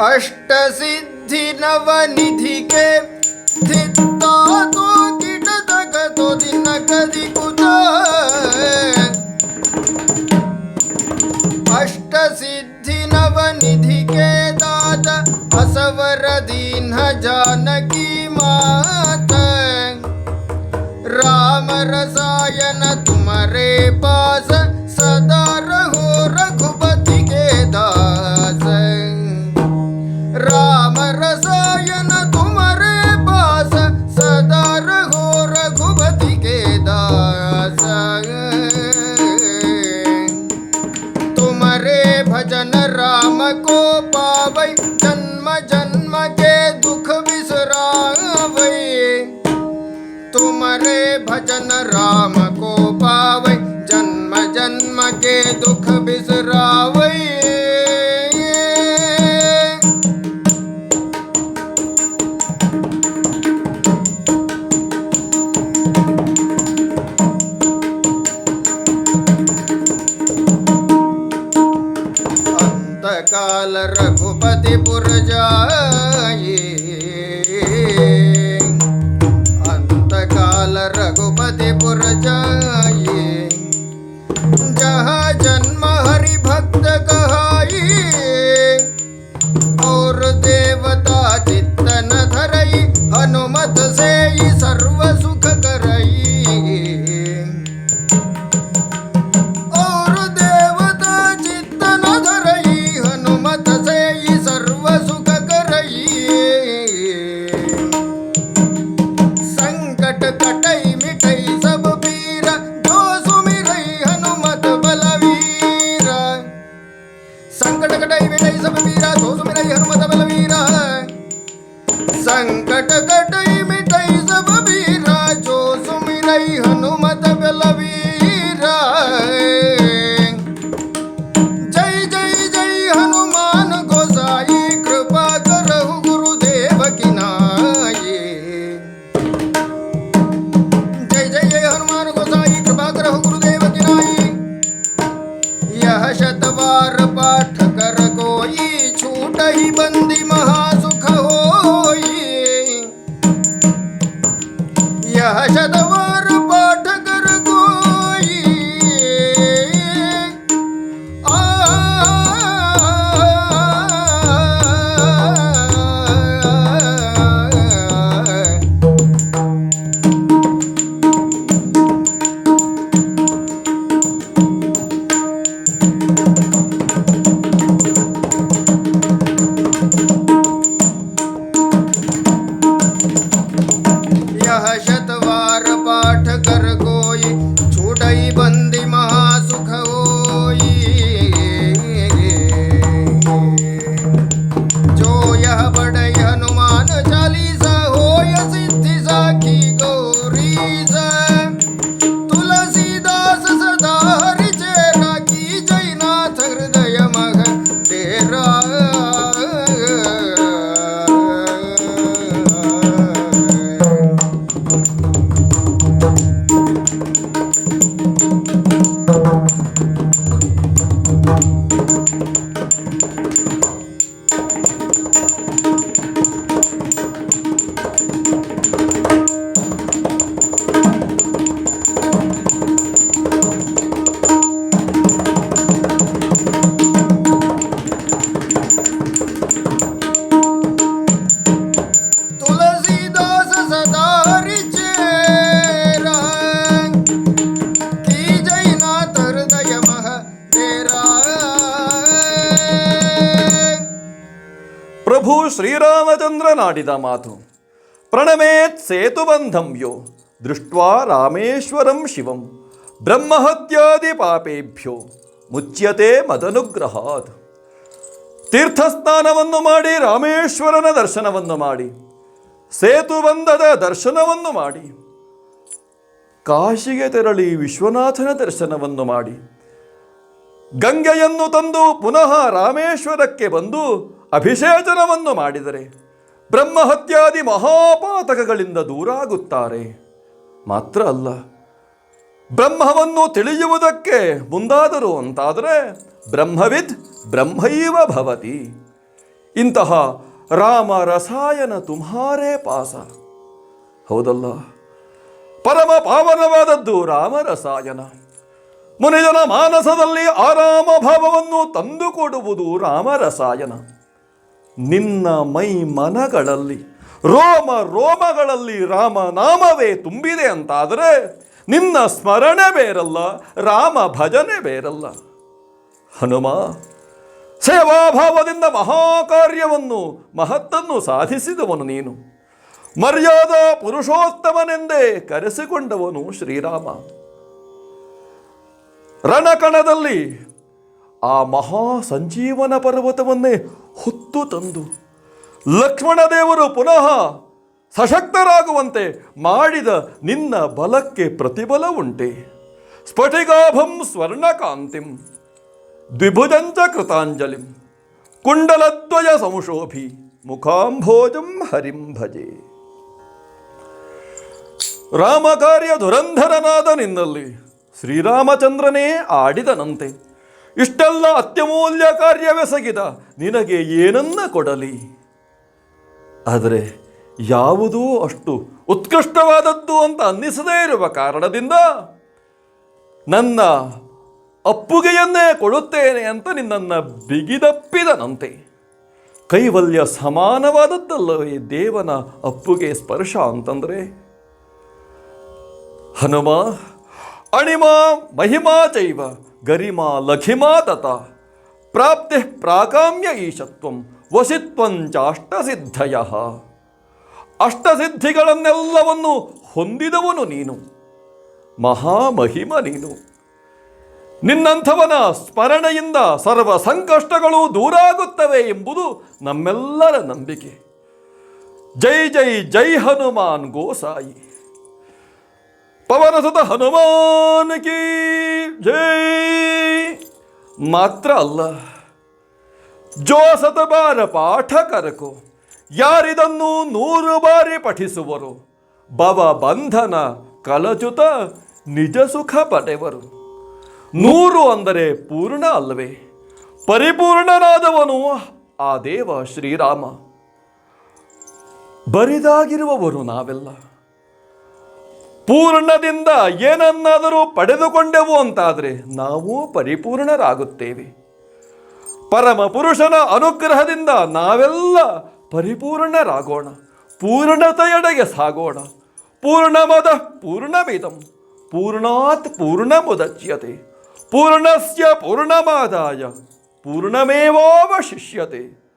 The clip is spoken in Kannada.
अष्टसिद्धिनवनिधिके स्थिता न की कुच अष्टसिद्धिनवनिधिके दात असवरधिहजानकी मात। रामरसायन तुमरेपास रसायन तुम्हारे पास सदा रहो रघुपति के दास। तुम्हारे भजन राम को पावै रघुपति पुर जाए अंतकाल रघुपति पुर जाए जहाँ जन्म हरि भक्त कहाई और देवता बंदी महा ಪ್ರಭು ಶ್ರೀರಾಮಚಂದ್ರನಾಡಿದ ಮಾತು. ಪ್ರಣಮೇತ್ ಸೇತುಬಂಧಂ ಯೋ ದೃಷ್ಟ್ವಾ ರಾಮೇಶ್ವರಂ ಶಿವಂ, ಬ್ರಹ್ಮಹತ್ಯಾದಿ ಪಾಪೇಭ್ಯೋ, ಮುಚ್ಯತೆ ಮದನುಗ್ರಹಾತ್. ತೀರ್ಥಸ್ನಾನವನ್ನು ಮಾಡಿ ರಾಮೇಶ್ವರನ ದರ್ಶನವನ್ನು ಮಾಡಿ ಸೇತುಬಂಧದ ದರ್ಶನವನ್ನು ಮಾಡಿ, ಕಾಶಿಗೆ ತೆರಳಿ ವಿಶ್ವನಾಥನ ದರ್ಶನವನ್ನು ಮಾಡಿ, ಗಂಗೆಯನ್ನು ತಂದು ಪುನಃ ರಾಮೇಶ್ವರಕ್ಕೆ ಬಂದು ಅಭಿಷೇಚನವನ್ನು ಮಾಡಿದರೆ ಬ್ರಹ್ಮಹತ್ಯಾದಿ ಮಹಾಪಾತಕಗಳಿಂದ ದೂರಾಗುತ್ತಾರೆ. ಮಾತ್ರ ಅಲ್ಲ, ಬ್ರಹ್ಮವನ್ನು ತಿಳಿಯುವುದಕ್ಕೆ ಮುಂದಾದರು ಅಂತಾದರೆ ಬ್ರಹ್ಮವಿದ್ ಬ್ರಹ್ಮೈವ ಭವತಿ. ಇಂತಹ ರಾಮ ರಸಾಯನ ತುಮಾರೇ ಪಾಸ. ಹೌದಲ್ಲ, ಪರಮ ಪಾವನವಾದದ್ದು ರಾಮ ರಸಾಯನ ಮುನಿಜನ ಮಾನಸದಲ್ಲಿ ಆರಾಮ ಭಾವವನ್ನು ತಂದುಕೊಡುವುದು ರಾಮ ರಸಾಯನ ನಿನ್ನ ಮೈ ಮನಗಳಲ್ಲಿ, ರೋಮ ರೋಮಗಳಲ್ಲಿ ರಾಮನಾಮವೇ ತುಂಬಿದೆ ಅಂತಾದರೆ ನಿನ್ನ ಸ್ಮರಣೆ ಬೇರಲ್ಲ, ರಾಮ ಭಜನೆ ಬೇರಲ್ಲ. ಹನುಮ, ಸೇವಾಭಾವದಿಂದ ಮಹಾಕಾರ್ಯವನ್ನು, ಮಹತ್ತನ್ನು ಸಾಧಿಸಿದವನು ನೀನು. ಮರ್ಯಾದ ಪುರುಷೋತ್ತಮನೆಂದೇ ಕರೆಸಿಕೊಂಡವನು ಶ್ರೀರಾಮ. ರಣಕಣದಲ್ಲಿ ಆ ಮಹಾ ಸಂಜೀವನ ಪರ್ವತವನ್ನೇ ಹೊತ್ತು ತಂದು ಲಕ್ಷ್ಮಣ ದೇವರು ಪುನಃ ಸಶಕ್ತರಾಗುವಂತೆ ಮಾಡಿದ ನಿನ್ನ ಬಲಕ್ಕೆ ಪ್ರತಿಬಲ ಉಂಟೆ. ಸ್ಫಟಿಗಾಭಂ ಸ್ವರ್ಣಕಾಂತಿಂ ದ್ವಿಭುಜಂಚ ಕೃತಾಂಜಲಿಂ ಕುಂಡಲದ್ವಯ ಸಂಶೋಭಿ ಮುಖಾಂಭೋಜಂ ಹರಿಂ ಭಜೆ. ರಾಮಕಾರ್ಯ ದುರಂಧರನಾದ ನಿನ್ನಲ್ಲಿ ಶ್ರೀರಾಮಚಂದ್ರನೇ ಆಡಿದನಂತೆ ಇಷ್ಟೆಲ್ಲ ಅತ್ಯಮೂಲ್ಯ ಕಾರ್ಯವೆಸಗಿದ ನಿನಗೆ ಏನನ್ನ ಕೊಡಲಿ? ಆದರೆ ಯಾವುದೂ ಅಷ್ಟು ಉತ್ಕೃಷ್ಟವಾದದ್ದು ಅಂತ ಅನ್ನಿಸದೇ ಇರುವ ಕಾರಣದಿಂದ ನನ್ನ ಅಪ್ಪುಗೆಯನ್ನೇ ಕೊಡುತ್ತೇನೆ ಅಂತ ನಿನ್ನನ್ನು ಬಿಗಿದಪ್ಪಿದನಂತೆ. ಕೈವಲ್ಯ ಸಮಾನವಾದದ್ದಲ್ಲವೇ ದೇವನ ಅಪ್ಪುಗೆ ಸ್ಪರ್ಶ ಅಂತಂದರೆ? ಹನುಮ, ಅಣಿಮ, ಮಹಿಮಾ ಚೈವ ಗರಿಮಾ ಲಘಿಮಾ ತತ ಪ್ರಾಪ್ತಿ ಪ್ರಾಕಾಮ್ಯ ಈಶತ್ವಂ ವಸಿತ್ವಂಚಾಷ್ಟಸಿದ್ಧಯ ಅಷ್ಟಸಿದ್ಧಿಗಳನ್ನೆಲ್ಲವನ್ನು ಹೊಂದಿದವನು ನೀನು. ಮಹಾಮಹಿಮ ನೀನು. ನಿನ್ನಂಥವನ ಸ್ಮರಣೆಯಿಂದ ಸರ್ವ ಸಂಕಷ್ಟಗಳು ದೂರಾಗುತ್ತವೆ ಎಂಬುದು ನಮ್ಮೆಲ್ಲರ ನಂಬಿಕೆ. ಜೈ ಜೈ ಜೈ ಹನುಮಾನ್ ಗೋಸಾಯಿ. ಪವನಸುತ ಹನುಮಾನಕಿ ಜೈ. ಮಾತ್ರ ಅಲ್ಲ, ಜೋ ಸತಬಾರ ಪಾಠ ಕರಕು, ಯಾರಿದನ್ನು ನೂರು ಬಾರಿ ಪಠಿಸುವರು, ಭವ ಬಂಧನ ಕಲಚುತ ನಿಜ ಸುಖ ಪಡೆವರು. ನೂರು ಅಂದರೆ ಪೂರ್ಣ ಅಲ್ಲವೇ, ಪರಿಪೂರ್ಣನಾದವನು ಆ ದೇವ ಶ್ರೀರಾಮ. ಬರಿದಾಗಿರುವವರು ನಾವೆಲ್ಲ. ಪೂರ್ಣದಿಂದ ಏನನ್ನಾದರೂ ಪಡೆದುಕೊಂಡೆವು ಅಂತಾದರೆ ನಾವು ಪರಿಪೂರ್ಣರಾಗುತ್ತೇವೆ. ಪರಮ ಪುರುಷನ ಅನುಗ್ರಹದಿಂದ ನಾವೆಲ್ಲ ಪರಿಪೂರ್ಣರಾಗೋಣ. ಪೂರ್ಣತೆಯಡೆಗೆ ಸಾಗೋಣ. ಪೂರ್ಣಮದ ಪೂರ್ಣಮಿದಂ. ಪೂರ್ಣಾತ್ ಪೂರ್ಣಮುದಚ್ಯತೆ. ಪೂರ್ಣಸ್ಯ ಪೂರ್ಣಮಾದಾಯ. ಪೂರ್ಣಮೇವಾವಶಿಷ್ಯತೆ.